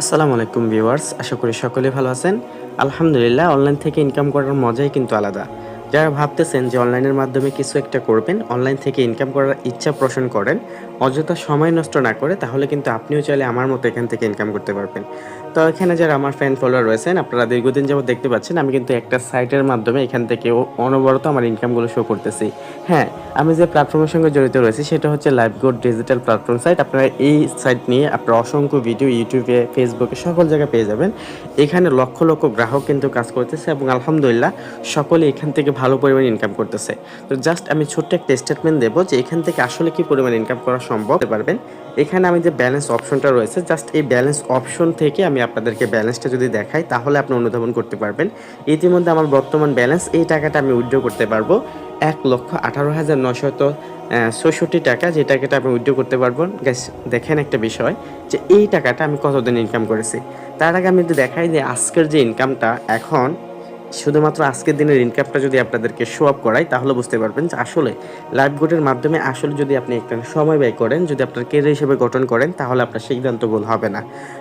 আসসালামু আলাইকুম ভিউয়ার্স, আশা করি সকলে ভালো আছেন। আলহামদুলিল্লাহ, অনলাইন থেকে ইনকাম করার মজাই কিন্তু আলাদা। যারা ভাবতেছেন যে অনলাইনের মাধ্যমে কিছু একটা করবেন, অনলাইন থেকে ইনকাম করার ইচ্ছা পোষণ করেন, অযথা সময় নষ্ট না করে, তাহলে কিন্তু আপনিও চাইলে আমার মতো এখান থেকে ইনকাম করতে পারবেন। তো এখানে যারা আমার ফ্যান ফলোয়ার রয়েছেন, আপনারা দীর্ঘদিন যাবত দেখতে পাচ্ছেন, আমি কিন্তু একটা সাইটের মাধ্যমে এখান থেকে অনবরত আমার ইনকামগুলো শো করতেছি। হ্যাঁ আমি যে প্ল্যাটফর্মের সঙ্গে জড়িত রয়েছি, সেটা হচ্ছে live good digital platform site আপনারা এই সাইট নিয়ে আপনারা অসংখ্য ভিডিও ইউটিউবে ফেসবুকে সকল জায়গায় পেয়ে যাবেন। এখানে লক্ষ লক্ষ গ্রাহক কিন্তু কাজ করতেছে এবং আলহামদুলিল্লাহ সকলে এখান থেকে ভালো পরিমাণ ইনকাম করতেছে। তো জাস্ট আমি ছোট্ট একটা স্টেটমেন্ট দেবো যে এখান থেকে আসলে কি পরিমাণ ইনকাম করা সম্ভব পারবেন? এখানে আমি যে ব্যালেন্স অপশনটা রয়েছে জাস্ট এই ব্যালেন্স অপশন থেকে আমি আপনাদেরকে ব্যালেন্সটা যদি দেখাই, তাহলে আপনি অনুধাবন করতে পারবেন। ইতিমধ্যে আমার বর্তমান ব্যালেন্স এই টাকাটা আমি উইথড্র করতে পারব। এক লক্ষ আঠারো হাজার নশত ছষট্টি টাকা, যে টাকাটা আমি উইথড্র করতে পারব। গ্যাস দেখেন একটা বিষয় যে এই টাকাটা আমি কতদিন ইনকাম করেছি? তার আগে আমি যদি দেখাই যে আজকের যে ইনকামটা এখন শুধুমাত্র আজকের দিনের ইনকামটা যদি আপনাদেরকে শো আপ করাই তাহলে বুঝতে পারবেন যে আসলে লাইভ গোডের মাধ্যমে আসলে যদি আপনি একটা সময় ব্যয় করেন, যদি আপনার কেরিয়ার হিসেবে গঠন করেন, তাহলে আপনার সিদ্ধান্ত ভুল হবে না।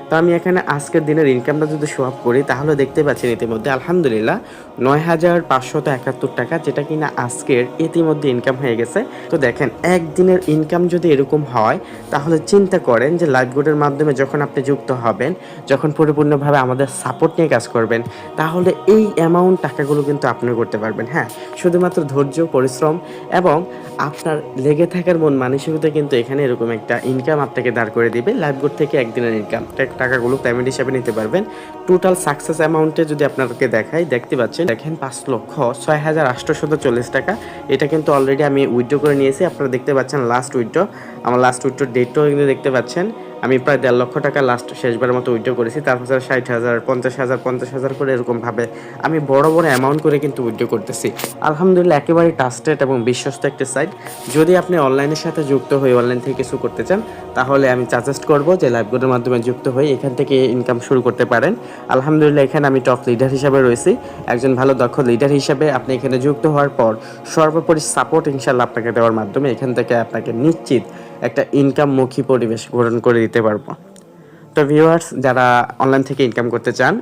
তো আমি এখানে আজকের দিনের ইনকামটা যদি শো আপ করি, তাহলে দেখতে পাচ্ছেন ইতিমধ্যে আলহামদুলিল্লাহ নয় হাজার পাঁচশত একাত্তর টাকা, যেটা কিনা আজকের ইতিমধ্যে ইনকাম হয়ে গেছে। তো দেখেন, একদিনের ইনকাম যদি এরকম হয়, তাহলে চিন্তা করেন যে লাইভ গোডের মাধ্যমে যখন আপনি যুক্ত হবেন, যখন পরিপূর্ণভাবে আমাদের সাপোর্ট নিয়ে কাজ করবেন, তাহলে এই অ্যামাউন্ট টাকাগুলো কিন্তু আপনি করতে পারবেন হ্যাঁ। শুধুমাত্র ধৈর্য, পরিশ্রম এবং আপনার লেগে থাকার মন মানসিকতা কিন্তু এখানে এরকম একটা ইনকাম আপনাকে দাঁড় করে দিবে। লাইভ গোড থেকে একদিনের ইনকাম টাকাগুলো পেমেন্ট হিসাবে নিতে পারবেন। টোটাল সাকসেস অ্যামাউন্টে যদি আপনাকে দেখাই, দেখতে পাচ্ছেন, দেখেন পাঁচ লক্ষ ছয় হাজার আটশোশত চল্লিশ টাকা। এটা কিন্তু অলরেডি আমি উইথড্র করে নিয়েছি। আপনারা দেখতে পাচ্ছেন লাস্ট উইথড্র আমার লাস্ট উইথড্র ডেটটাও কিন্তু দেখতে পাচ্ছেন। আমি প্রায় দেড় লক্ষ টাকা লাস্ট শেষবারের মতো উইথড্র করেছি তারপর ষাট হাজার, পঞ্চাশ হাজার পঞ্চাশ হাজার করে এরকমভাবে আমি বড় বড় অ্যামাউন্ট করে কিন্তু উইথড্র করতেছি। আলহামদুলিল্লাহ, একেবারে ট্রাস্টেড এবং বিশ্বস্ত একটি সাইট যদি আপনি অনলাইনের সাথে যুক্ত হয়ে অনলাইন থেকে কিছু করতে চান, তাহলে আমি সাজেস্ট করব যে লাইভগুলোর মাধ্যমে যুক্ত হয়ে এখান থেকে ইনকাম শুরু করতে পারেন। আলহামদুলিল্লাহ, এখানে আমি টপ লিডার হিসাবে রয়েছি। একজন ভালো, দক্ষ লিডার হিসাবে আপনি এখানে যুক্ত হওয়ার পর সর্বোপরি সাপোর্ট ইনশাল্লাহ আপনাকে দেওয়ার মাধ্যমে এখান থেকে আপনাকে নিশ্চিত একটা ইনকামমুখী পরিবেশ গঠন করে দিতে পারব। তো ভিউয়ার্স যারা অনলাইন থেকে ইনকাম করতে চান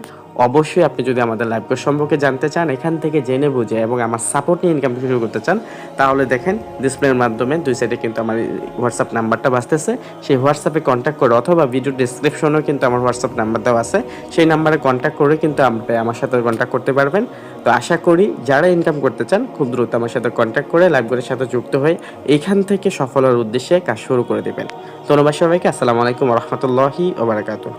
অবশ্যই আপনি যদি আমাদের লাইভ কোর্স সম্পর্কে জানতে চান, এখান থেকে জেনে বুঝে এবং আমার সাপোর্ট নিয়ে ইনকাম শুরু করতে চান, তাহলে দেখেন ডিসপ্লের মাধ্যমে দুই সাইডে কিন্তু আমার হোয়াটসঅ্যাপ নাম্বারটা বাঁচতেছে সেই হোয়াটসঅ্যাপে কন্ট্যাক্ট করে অথবা ভিডিও ডিসক্রিপশনেও কিন্তু আমার হোয়াটসঅ্যাপ নাম্বার দেওয়া আছে। সেই নাম্বারে কন্ট্যাক্ট করে কিন্তু আপনি আমার সাথে কন্ট্যাক্ট করতে পারবেন। তো আশা করি যারা ইনকাম করতে চান, খুব দ্রুত আমার সাথে কন্ট্যাক্ট করে লাইভগুলোর সাথে যুক্ত হয়ে এখান থেকে সফল হওয়ার উদ্দেশ্যে কাজ শুরু করে দেবেন। ধন্যবাদ সবাইকে। আসসালামু আলাইকুম রহমতুল্লাহি ওবরাকাতুহ